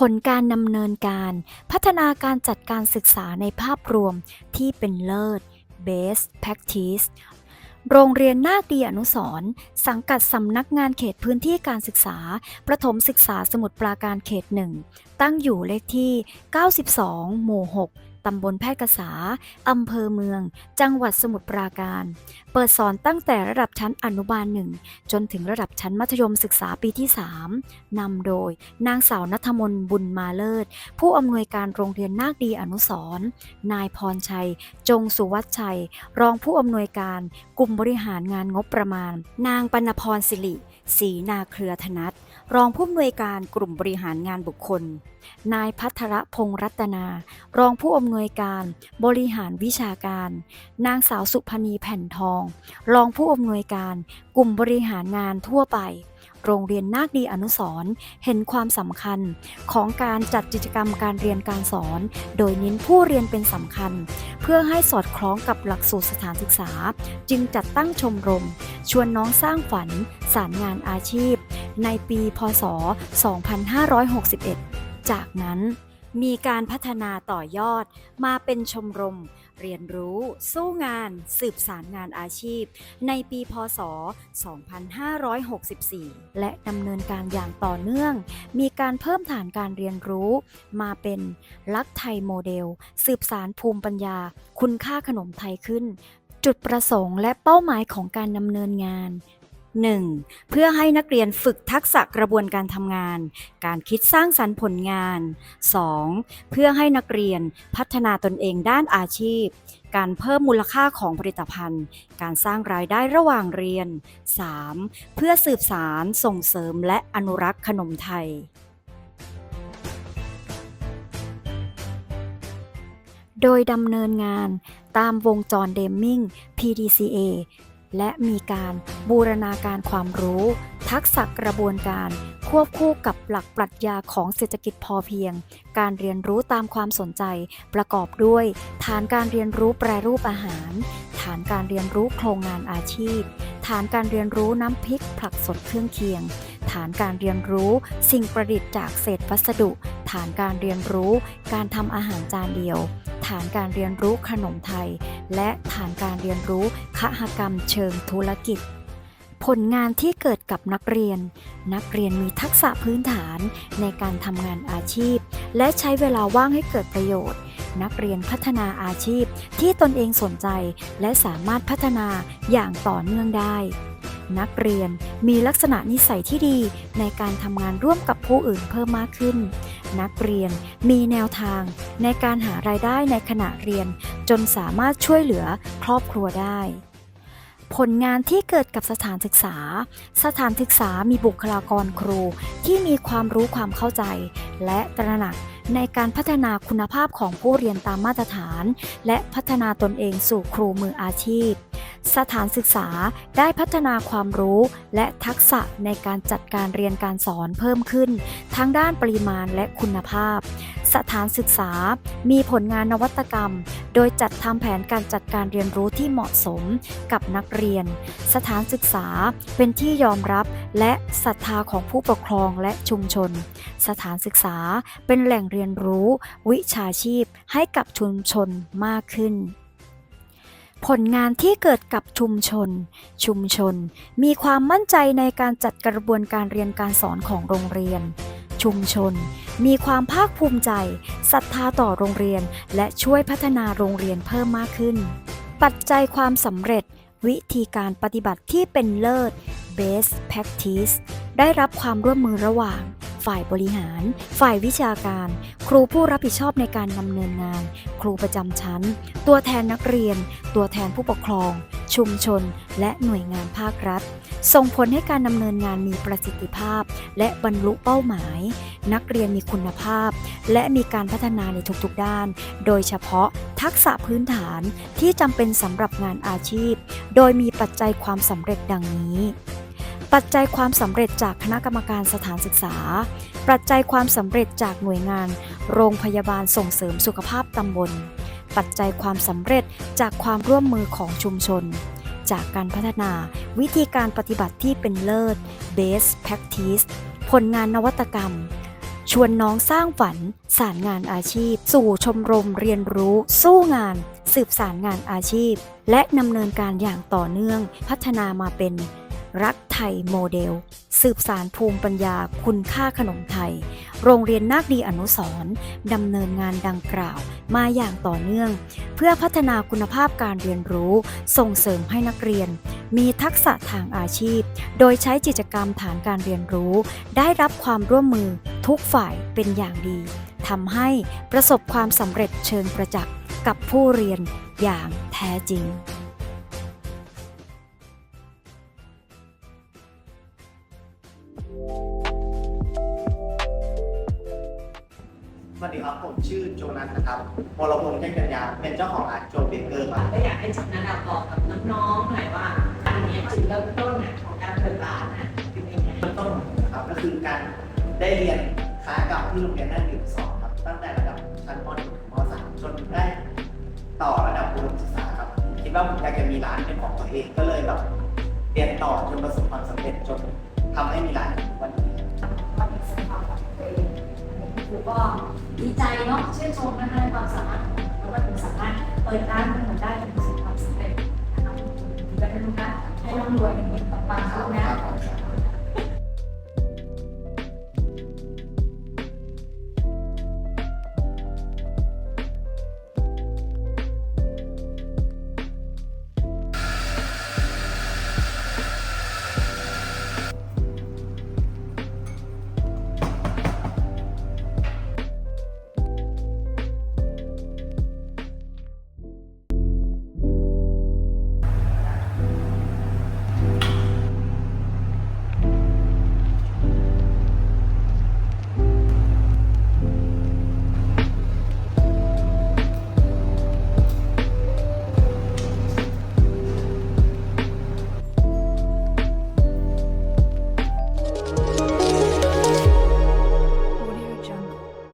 ผลการดำเนินการ พัฒนาการจัดการศึกษาในภาพรวมที่เป็นเลิศ Best Practice โรงเรียนนาคดีอนุสรณ์สังกัดสำนักงานเขตพื้นที่การศึกษา ประถมศึกษาสมุทรปราการเขตหนึ่ง ตั้งอยู่เลขที่ 92 หมู่ 6 ตำบลแพร่กษา อำเภอเมือง จังหวัดสมุทรปราการ เปิดสอนตั้งแต่ระดับชั้นอนุบาลหนึ่ง จนถึงระดับชั้นมัธยมศึกษาปีที่ 3 นำโดย นางสาวนัทมนบุญมาเลิศ ผู้อำนวยการโรงเรียนนาคดีอนุสรณ์นายพรชัย จงสุวัชชัย รองผู้อำนวยการ กลุ่มบริหารงานงบประมาณ นางปณพรสิริ ศรีนาเครือธนัทรองผู้อำนวยการกลุ่มบริหารงานบุคคล นายพัทรพงษ์รัตนา รองผู้อำนวยการบริหารวิชาการ นางสาวสุพณีแผ่นทอง รองผู้อำนวยการกลุ่มบริหารงานทั่วไป โรงเรียนนาคดีอนุสรเห็นความสำคัญของการจัดกิจกรรมการเรียนการสอน โดยเน้นผู้เรียนเป็นสำคัญ เพื่อให้สอดคล้องกับหลักสูตรสถานศึกษา จึงจัดตั้งชมรม ชวนน้องสร้างฝัน สารงานอาชีพ ในปีพศ 2561 จากนั้นมีการพัฒนาต่อยอดมาเป็นชมรม เรียนรู้ สู้งาน สืบสารงานอาชีพ ในปีพศ 2564 และดำเนินการอย่างต่อเนื่อง มีการเพิ่มฐานการเรียนรู้ มาเป็นลักไทยโมเดล สืบสารภูมิปัญญา คุณค่าขนมไทยขึ้น จุดประสงค์และเป้าหมายของการดำเนินงาน 1. เพื่อให้นักเรียนฝึกทักษะกระบวนการทำงาน การคิดสร้างสรรค์ผลงาน 2. เพื่อให้นักเรียนพัฒนาตนเองด้านอาชีพ การเพิ่มมูลค่าของผลิตภัณฑ์ การสร้างรายได้ระหว่างเรียน 3. เพื่อสืบสารส่งเสริมและอนุรักษ์ขนมไทยโดยดำเนินงานตามวงจรเดมมิง PDCA และมีการบูรณาการความรู้ ทักษะกระบวนการ ควบคู่กับหลักปรัชญาของเศรษฐกิจพอเพียง การเรียนรู้ตามความสนใจ ประกอบด้วย ฐานการเรียนรู้แปรรูปอาหาร ฐานการเรียนรู้โครงงานอาชีพ ฐานการเรียนรู้น้ำพริกผักสดเครื่องเคียงฐานการเรียนรู้สิ่งประดิษฐ์จากเศษวัสดุ ฐานการเรียนรู้การทำอาหารจานเดียว ฐานการเรียนรู้ขนมไทย และฐานการเรียนรู้ คหกรรมเชิงธุรกิจ ผลงานที่เกิดกับนักเรียน นักเรียนมีทักษะพื้นฐานในการทำงานอาชีพ และใช้เวลาว่างให้เกิดประโยชน์ นักเรียนพัฒนาอาชีพที่ตนเองสนใจ และสามารถพัฒนาอย่างต่อเนื่องได้ นักเรียนมีลักษณะนิสัยที่ดีในการทำงานร่วมกับผู้อื่นเพิ่มมากขึ้น นักเรียนมีแนวทางในการหารายได้ในขณะเรียนจนสามารถช่วยเหลือครอบครัวได้ ผลงานที่เกิดกับสถานศึกษา สถานศึกษามีบุคลากรครูที่มีความรู้ความเข้าใจ และตระหนักในการพัฒนาคุณภาพของผู้เรียนตามมาตรฐาน และพัฒนาตนเองสู่ครูมืออาชีพ สถานศึกษาได้พัฒนาความรู้และทักษะในการจัดการเรียนการสอนเพิ่มขึ้น ทั้งด้านปริมาณและคุณภาพ สถานศึกษามีผลงานนวัตกรรม โดยจัดทำแผนการจัดการเรียนรู้ที่เหมาะสมกับนักเรียน สถานศึกษาเป็นที่ยอมรับและศรัทธาของผู้ปกครองและชุมชน สถานศึกษาเป็นแหล่งเรียนรู้ วิชาชีพให้กับชุมชนมากขึ้น ผลงานที่เกิดกับชุมชน ชุมชน มีความมั่นใจในการจัดกระบวนการเรียนการสอนของโรงเรียน ชุมชน มีความภาคภูมิใจศรัทธาต่อโรงเรียน และช่วยพัฒนาโรงเรียนเพิ่มมากขึ้น ปัจจัยความสำเร็จ วิธีการปฏิบัติที่เป็นเลิศ Best Practice ได้รับความร่วมมือระหว่าง ฝ่ายบริหาร ฝ่ายวิชาการ ครูผู้รับผิดชอบในการดำเนินงาน ครูประจำชั้น ตัวแทนนักเรียน ตัวแทนผู้ปกครอง ชุมชน และหน่วยงานภาครัฐ ส่งผลให้การดำเนินงานมีประสิทธิภาพ และบรรลุเป้าหมาย นักเรียนมีคุณภาพ และมีการพัฒนาในทุกๆด้าน โดยเฉพาะทักษะพื้นฐานที่จำเป็นสำหรับงานอาชีพ โดยมีปัจจัยความสำเร็จดังนี้ ปัจจัยความสำเร็จจากคณะกรรมการสถานศึกษา ปัจจัยความสำเร็จจากหน่วยงาน โรงพยาบาลส่งเสริมสุขภาพตำบล ปัจจัยความสำเร็จจากความร่วมมือของชุมชน จากการพัฒนาวิธีการปฏิบัติที่เป็นเลิศ Best Practice ผลงานนวัตกรรม ชวนน้องสร้างฝัน สารงานอาชีพ สู่ชมรมเรียนรู้ สู้งาน สืบสารงานอาชีพ และดำเนินการอย่างต่อเนื่อง พัฒนามาเป็น รักไทยโมเดล สืบสารภูมิปัญญาคุณค่าขนมไทย โรงเรียนนาคดีอนุสรดำเนินงานดังกล่าวมาอย่างต่อเนื่อง เพื่อพัฒนาคุณภาพการเรียนรู้ ส่งเสริมให้นักเรียน มีทักษะทางอาชีพ โดยใช้กิจกรรมฐานการเรียนรู้ ได้รับความร่วมมือทุกฝ่ายเป็นอย่างดีทำให้ประสบความสำเร็จเชิงประจักษ์กับผู้เรียนอย่างแท้จริง สวัสดีครับผมชื่อโจนัสนะครับวรพงษ์แจ้งกัญญาเป็นเจ้าของร้านโจเบเกอร์ครับก็อยากให้จุดนั้นบอกกับน้องๆหน่อยว่าอันนี้จุดเริ่มต้นน่ะของการเปิดร้านน่ะเป็นยังไงเริ่มต้นนะครับก็คือการได้เรียนค้ากรรมที่โรงเรียนนาฏศิลป์สองครับตั้งแต่ระดับชั้นม .1 ถึงม .3 จนได้ต่อระดับอุดมศึกษาครับคิดว่าผมอยากจะมีร้านเป็นของตัวเองก็เลยแบบเรียนต่อจนประสบความสำเร็จจนทำให้มีร้านถึงวันนี้ ครูก็ดีใจเนาะชื่นชมนะคะในความสามารถของเราว่าถึงสามารถเปิดร้านมันทำได้ประสบความสำเร็จนะคะดีใจให้ลูกค้ให้ร่ำรวยอย่างนี้ปังๆนะ